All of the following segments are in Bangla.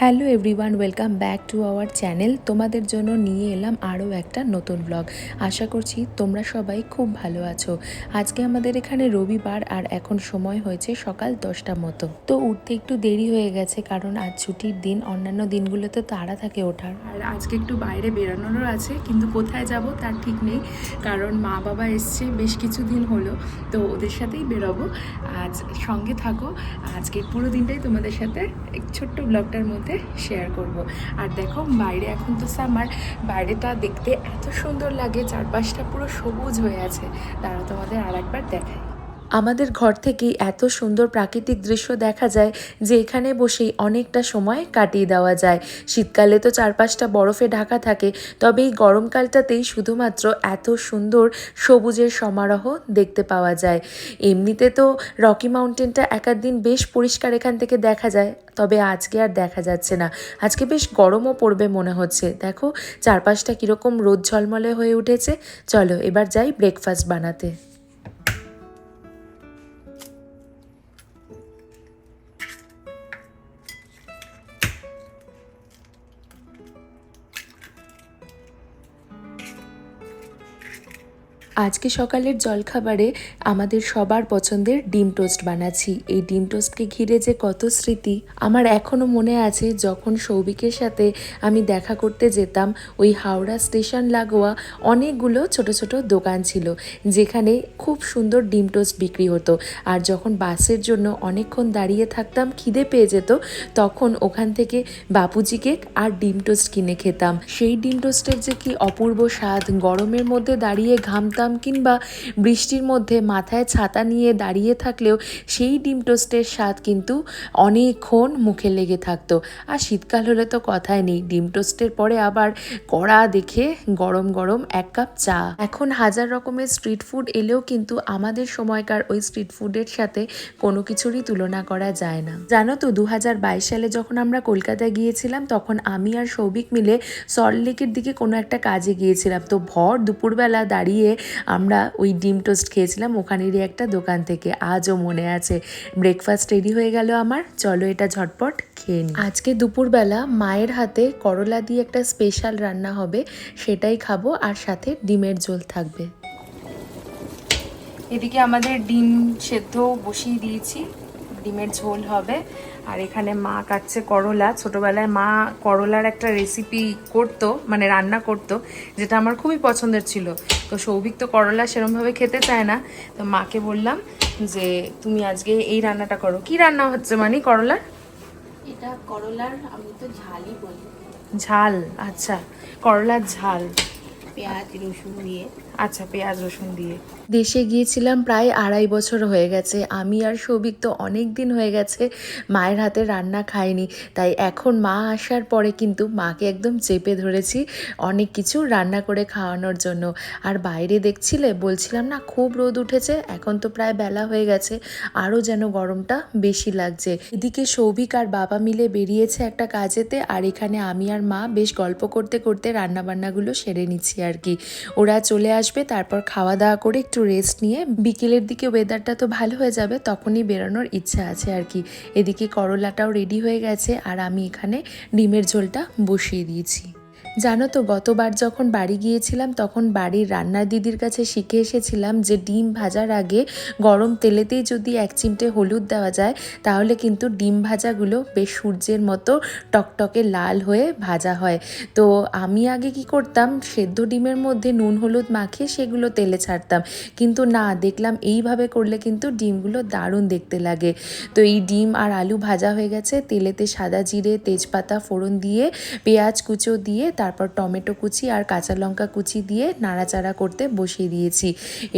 Hello everyone, welcome back to our channel. তোমাদের জন্য নিয়ে এলাম আরও একটা নতুন ব্লগ। আশা করছি তোমরা সবাই খুব ভালো আছো। আজকে আমাদের এখানে রবিবার আর এখন সময় হয়েছে সকাল দশটা মতো। তো উঠতে একটু দেরি হয়ে গেছে কারণ আজ ছুটির দিন, অন্যান্য দিনগুলোতে তাড়া থাকে ওঠার। আর আজকে একটু বাইরে বেরোনোরও আছে, কিন্তু কোথায় যাব তার ঠিক নেই, কারণ মা বাবা এসছে বেশ কিছুদিন হলো, তো ওদের সাথেই বেরোবো। আজ সঙ্গে থাকো। আজকের পুরো দিনটাই তোমাদের সাথে এক ছোট্ট ব্লগটার মধ্যে শেয়ার করব। আর দেখো, বাইরে এখন তো সামার বাইরেটা দেখতে এত সুন্দর লাগে, চারপাশটা পুরো সবুজ হয়ে আছে। তারা তোমাদের আর একবার দেখাই। আমাদের ঘর থেকেই এত সুন্দর প্রাকৃতিক দৃশ্য দেখা যায় যে এখানে বসেই অনেকটা সময় কাটিয়ে দেওয়া যায়। শীতকালে তো চারপাশটা বরফে ঢাকা থাকে, তবে এই গরমকালটাতেই শুধুমাত্র এত সুন্দর সবুজের সমারোহ দেখতে পাওয়া যায়। এমনিতে তো রকি মাউন্টেনটা একার দিন বেশ পরিষ্কার এখান থেকে দেখা যায়, তবে আজকে আর দেখা যাচ্ছে না। আজকে বেশ গরমও পড়বে মনে হচ্ছে। দেখো, চারপাশটা কীরকম রোদ ঝলমলে হয়ে উঠেছে। চলো এবার যাই ব্রেকফাস্ট বানাতে। আজকে সকালের জলখাবারে আমাদের সবার পছন্দের ডিম টোস্ট বানাচ্ছি। এই ডিম টোস্টকে ঘিরে যে কত স্মৃতি, আমার এখনও মনে আছে যখন সৌভিকের সাথে আমি দেখা করতে যেতাম, ওই হাওড়া স্টেশন লাগোয়া অনেকগুলো ছোট ছোট দোকান ছিল, যেখানে খুব সুন্দর ডিম টোস্ট বিক্রি হতো। আর যখন বাসের জন্য অনেকক্ষণ দাঁড়িয়ে থাকতাম, খিদে পেয়ে যেত, তখন ওখান থেকে বাপুজি কেক আর ডিম টোস্ট কিনে খেতাম। সেই ডিম টোস্টের যে কি অপূর্ব স্বাদ, গরমের মধ্যে দাঁড়িয়ে ঘামতাম কিংবা বৃষ্টির মধ্যে মাথায় ছাতা নিয়ে দাঁড়িয়ে থাকলেও সেই ডিম টোস্টের স্বাদ কিন্তু অনেকক্ষণ মুখে লেগে থাকতো। আর শীতকাল হলে তো কথাই নেই, ডিম টোস্টের পরে আবার কড়া দেখে গরম গরম এক কাপ চা। এখন হাজার রকমের স্ট্রিট ফুড এলেও কিন্তু আমাদের সময়কার ওই স্ট্রিট ফুডের সাথে কোনো কিছুরই তুলনা করা যায় না। জানো তো দু হাজার বাইশ সালে যখন আমরা কলকাতায় গিয়েছিলাম, তখন আমি আর সৌভিক মিলে সল্টলেকের দিকে কোনো একটা কাজে গিয়েছিলাম। তো ভর দুপুরবেলা দাঁড়িয়ে আমরা ওই ডিম টোস্ট খেয়েছিলাম, ওখানেরই একটা দোকান থেকে। আজও মনে আছে ব্রেকফাস্ট রেডি হয়ে গেল আমার। চলো এটা ঝটপট খেয়ে নিই। আজকে দুপুরবেলা মায়ের হাতে করলা দিয়ে একটা স্পেশাল রান্না হবে, সেটাই খাব আর সাথে ডিমের ঝোল থাকবে। এদিকে আমাদের ডিম সেদ্ধ বসিয়ে দিয়েছি, ডিমের ঝোল হবে। আর এখানে মা কাটছে করলা। ছোটবেলায় মা করলার একটা রেসিপি করতো মানে রান্না করতো, যেটা আমার খুবই পছন্দের ছিল। তো সৌভিক তো করলা সেরমভাবে খেতে চায় না। তো মাকে বললাম যে তুমি আজকে এই রান্নাটা করো। কি রান্না হচ্ছে মানে করলার? এটা করলার আমি তো ঝালই বলি। ঝাল আচ্ছা। করলার ঝাল। পেঁয়াজ রসুন দিয়ে। আচ্ছা পেঁয়াজ রসুন দিয়ে। দেশে গিয়েছিলাম প্রায় আড়াই বছর হয়ে গেছে। আমি আর সৌভিক তো অনেক দিন হয়ে গেছে, মায়ের হাতে রান্না খাইনি। তাই এখন মা আসার পরে কিন্তু মাকে একদম চেপে ধরেছি অনেক কিছু রান্না করে খাওয়ানোর জন্য। আর বাইরে দেখছিলে, বলছিলাম না খুব রোদ উঠেছে, এখন তো প্রায় বেলা হয়ে গেছে, আরও যেন গরমটা বেশি লাগছে। এদিকে সৌভিক আর বাবা মিলে বেরিয়েছে একটা কাজেতে, আর এখানে আমি আর মা বেশ গল্প করতে করতে রান্নাবান্নাগুলো সেরে নিচ্ছি আর কি। ওরা চলে আসবে, তারপর খাওয়া দাওয়া করে রেস্ট নিয়ে, বিকেলের দিকে ওয়েদারটা তো ভালো হয়ে যাবে, তখনই বেরোনোর ইচ্ছা আছে আর কি। এদিকে করলাটাও রেডি হয়ে গেছে, আর আমি এখানে ডিমের ঝোলটা বসিয়ে দিয়েছি। জানো তো, গতবার যখন বাড়ি গিয়েছিলাম, তখন বাড়ির রান্নার দিদির কাছে শিখে এসেছিলাম যে ডিম ভাজার আগে গরম তেলেতেই যদি এক চিমটে হলুদ দেওয়া যায়, তাহলে কিন্তু ডিম ভাজাগুলো বেশ সূর্যের মতো টকটকে লাল হয়ে ভাজা হয়। তো আমি আগে কি করতাম, সেদ্ধ ডিমের মধ্যে নুন হলুদ মাখিয়ে সেগুলো তেলে ছাড়তাম। কিন্তু না, দেখলাম এইভাবে করলে কিন্তু ডিমগুলো দারুণ দেখতে লাগে। তো এই ডিম আর আলু ভাজা হয়ে গেছে, তেলেতে সাদা জিরে, তেজপাতা, ফোড়ন দিয়ে, পেঁয়াজ কুচো দিয়ে তারপর টমেটো কুচি আর কাঁচা লঙ্কা কুচি দিয়ে নাড়াচাড়া করতে বসিয়ে দিয়েছি।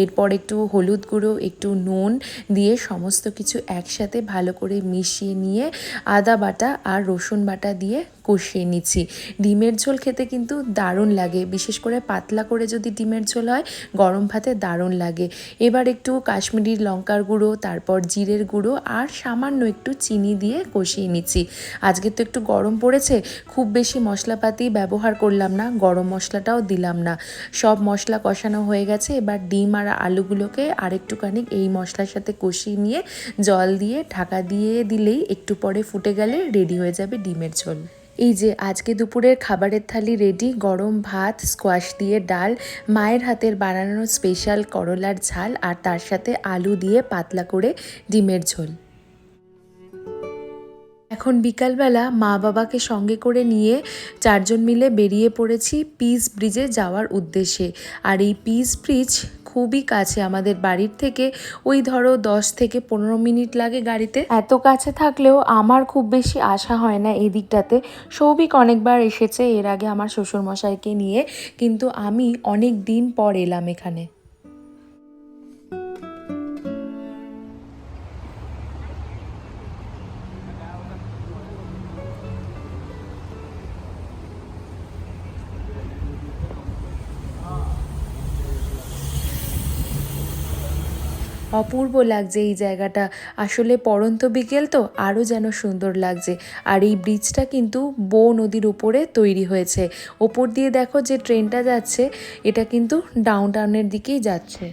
এরপর একটু হলুদ গুঁড়ো, একটু নুন দিয়ে সমস্ত কিছু একসাথে ভালো করে মিশিয়ে নিয়ে আদা বাটা আর রসুন বাটা দিয়ে কষিয়ে নিচ্ছি। ডিমের ঝোল খেতে কিন্তু দারুণ লাগে, বিশেষ করে পাতলা করে যদি ডিমের ঝোল হয়, গরম ভাতে দারুণ লাগে। এবার একটু কাশ্মীরি লঙ্কার গুঁড়ো, তারপর জিরের গুঁড়ো আর সামান্য একটু চিনি দিয়ে কষিয়ে নিচ্ছি। আজকে তো একটু গরম পড়েছে, খুব বেশি মশলাপাতি ব্যবহার করলাম না, গরম মশলাটাও দিলাম না। সব মশলা কষানো হয়ে গেছে, এবার ডিম আর আলুগুলোকে আরেকটুখানি এই মশলার সাথে কষিয়ে নিয়ে জল দিয়ে ঢাকা দিয়ে দিলেই একটু পরে ফুটে গেলে রেডি হয়ে যাবে ডিমের ঝোল। এই যে আজকে দুপুরের খাবারের থালি রেডি, গরম ভাত, স্কোয়াশ দিয়ে ডাল, মায়ের হাতের বানানো স্পেশাল করলার ঝাল আর তার সাথে আলু দিয়ে পাতলা করে ডিমের ঝোল। এখন বিকালবেলা মা বাবাকে সঙ্গে করে নিয়ে চারজন মিলে বেরিয়ে পড়েছি পিস ব্রিজে যাওয়ার উদ্দেশ্যে। আর এই পিস ব্রিজ খুবই কাছে আমাদের বাড়ির থেকে, ওই ধরো দশ থেকে পনেরো মিনিট লাগে গাড়িতে। এত কাছে থাকলেও আমার খুব বেশি আশা হয় না এই দিকটাতে। সৌভিক অনেকবার এসেছে এর আগে আমার শ্বশুরমশাইকে নিয়ে, কিন্তু আমি অনেক দিন পর এলাম এখানে। অপূর্ব লাগছে এই জায়গাটা। আসলে পড়ন্ত বিকেল তো আরও যেন সুন্দর লাগছে। আর এই ব্রিজটা কিন্তু বো নদীর উপরে তৈরি হয়েছে। ওপর দিয়ে দেখো যে ট্রেনটা যাচ্ছে, এটা কিন্তু ডাউন টাউনের দিকেই যাচ্ছে।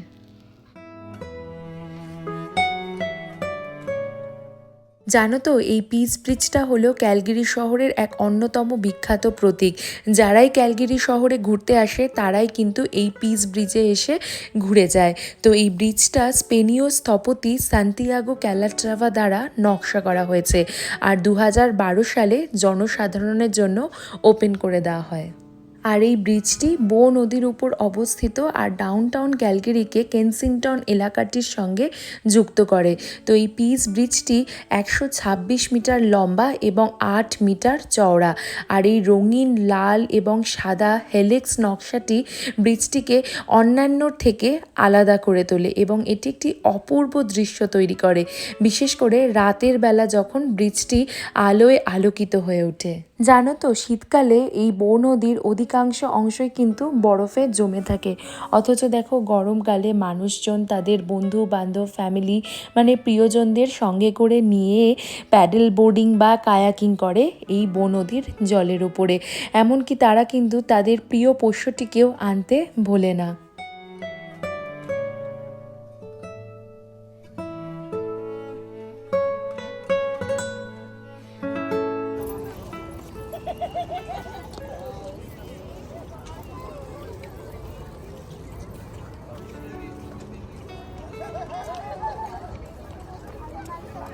জানো তো, এই পিস ব্রিজটা হলো ক্যালগিরি শহরের এক অন্যতম বিখ্যাত প্রতীক। যারাই ক্যালগিরি শহরে ঘুরতে আসে, তারাই কিন্তু এই পিস ব্রিজে এসে ঘুরে যায়। তো এই ব্রিজটা স্পেনীয় স্থপতি সান্তিয়াগো ক্যালাট্রাভা দ্বারা নকশা করা হয়েছে। আর দু হাজার বারো সালে জনসাধারণের জন্য ওপেন করে দেওয়া হয়। আর এই ব্রিজটি বো নদীর উপর অবস্থিত আর ডাউনটাউন ক্যালগেরিকে কেনসিংটন এলাকাটির সঙ্গে যুক্ত করে। তো এই পিস ব্রিজটি একশো ছাব্বিশ মিটার লম্বা এবং আট মিটার চওড়া। আর এই রঙিন, লাল এবং সাদা হেলেক্স নকশাটি ব্রিজটিকে অন্যান্যর থেকে আলাদা করে তোলে এবং এটি একটি অপূর্ব দৃশ্য তৈরি করে। বিশেষ করে রাতের বেলা যখন ব্রিজটি আলোয় আলোকিত হয়ে ওঠে। জানো তো, শীতকালে এই বো নদীর অধিকাংশ অংশই কিন্তু বরফে জমে থাকে। অথচ দেখো, গরমকালে মানুষজন তাদের বন্ধু বান্ধব ফ্যামিলি মানে প্রিয়জনদের সঙ্গে করে নিয়ে প্যাডেল বোর্ডিং বা কায়াকিং করে এই বনদীর জলের উপরে। এমনকি তারা কিন্তু তাদের প্রিয় পোষ্যটিকেও আনতে ভোলে না।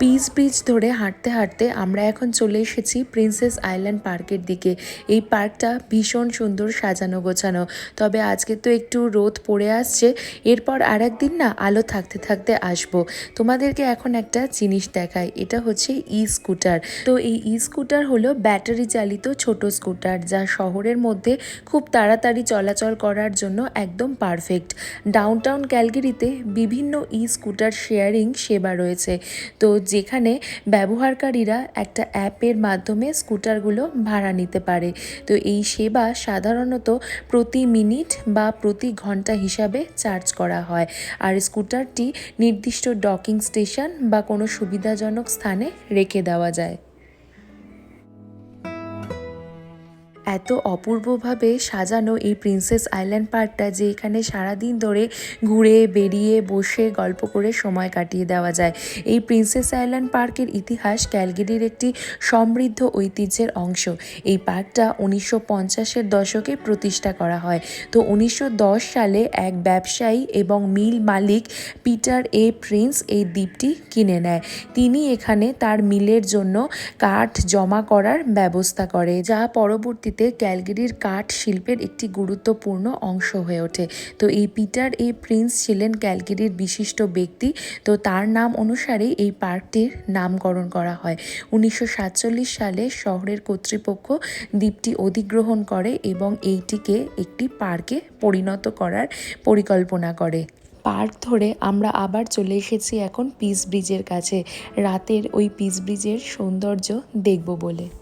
পিস ব্রিজ ধরে হাঁটতে হাঁটতে আমরা এখন চলে এসেছি প্রিন্সেস আইল্যান্ড পার্কের দিকে। এই পার্কটা ভীষণ সুন্দর সাজানো গোছানো। তবে আজকে তো একটু রোদ পড়ে আসছে। এরপর আর একদিন না আলো থাকতে থাকতে আসব। তোমাদেরকে এখন একটা জিনিস দেখায় এটা হচ্ছে ই স্কুটার তো এই ই স্কুটার হলো ব্যাটারি চালিত ছোট স্কুটার যা শহরের মধ্যে খুব তাড়াতাড়ি চলাচল করার জন্য একদম পারফেক্ট। ডাউনটাউন ক্যালগেরিতে বিভিন্ন ই স্কুটার শেয়ারিং সেবা রয়েছে। তো যেখানে ব্যবহারকারীরা একটা অ্যাপের মাধ্যমে স্কুটারগুলো ভাড়া নিতে পারে। তো এই সেবা সাধারণত প্রতি মিনিট বা প্রতি ঘণ্টা হিসাবে চার্জ করা হয়। আর স্কুটারটি নির্দিষ্ট ডকিং স্টেশন বা কোনো সুবিধাজনক স্থানে রেখে দেওয়া যায়। এত অপূর্বভাবে সাজানো এই প্রিন্সেস আইল্যান্ড পার্কটা যে এখানে সারাদিন ধরে ঘুরে, বেরিয়ে, বসে, গল্প করে সময় কাটিয়ে দেওয়া যায়। এই প্রিন্সেস আইল্যান্ড পার্কের ইতিহাস ক্যালগেরির একটি সমৃদ্ধ ঐতিহ্যের অংশ। এই পার্কটা উনিশশো পঞ্চাশের দশকে প্রতিষ্ঠা করা হয়। তো উনিশশো দশ সালে এক ব্যবসায়ী এবং মিল মালিক পিটার এ প্রিন্স এই দ্বীপটি কিনে নেয়। তিনি এখানে তার মিলের জন্য কাঠ জমা করার ব্যবস্থা করে, যা পরবর্তীতে ক্যালগেরির কাঠ শিল্পের একটি গুরুত্বপূর্ণ অংশ হয়ে ওঠে। তো এই পিটার এ প্রিন্স ছিলেন ক্যালগেরির বিশিষ্ট ব্যক্তি। তো তার নাম অনুসারে এই পার্কটির নামকরণ করা হয়। উনিশশো সাতচল্লিশ সালে শহরের কর্তৃপক্ষ দ্বীপটি অধিগ্রহণ করে এবং এইটিকে একটি পার্কে পরিণত করার পরিকল্পনা করে। পার্ক ধরে আমরা আবার চলে এসেছি এখন পিস ব্রিজের কাছে। রাতের ওই পিস ব্রিজের সৌন্দর্য দেখব বলে।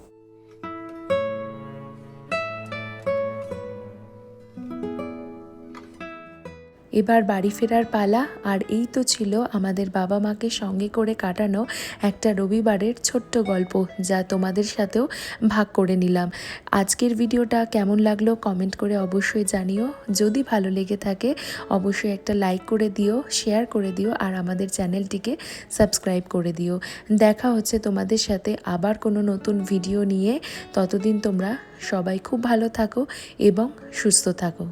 এবার বাড়ি ফেরার পালা, আর এই তো ছিল আমাদের বাবা মাকে সঙ্গে করে কাটানো একটা রবিবারের ছোট্ট গল্প যা তোমাদের সাথেও ভাগ করে নিলাম। আজকের ভিডিওটা কেমন লাগল কমেন্ট করে অবশ্যই জানিও। যদি ভালো লেগে থাকে, অবশ্যই একটা লাইক করে দিও, শেয়ার করে দিও, আর আমাদের চ্যানেলটিকে সাবস্ক্রাইব করে দিও। দেখা হচ্ছে তোমাদের সাথে আবার কোনো নতুন ভিডিও নিয়ে। ততদিন তোমরা সবাই খুব ভালো থাকো এবং সুস্থ থাকো।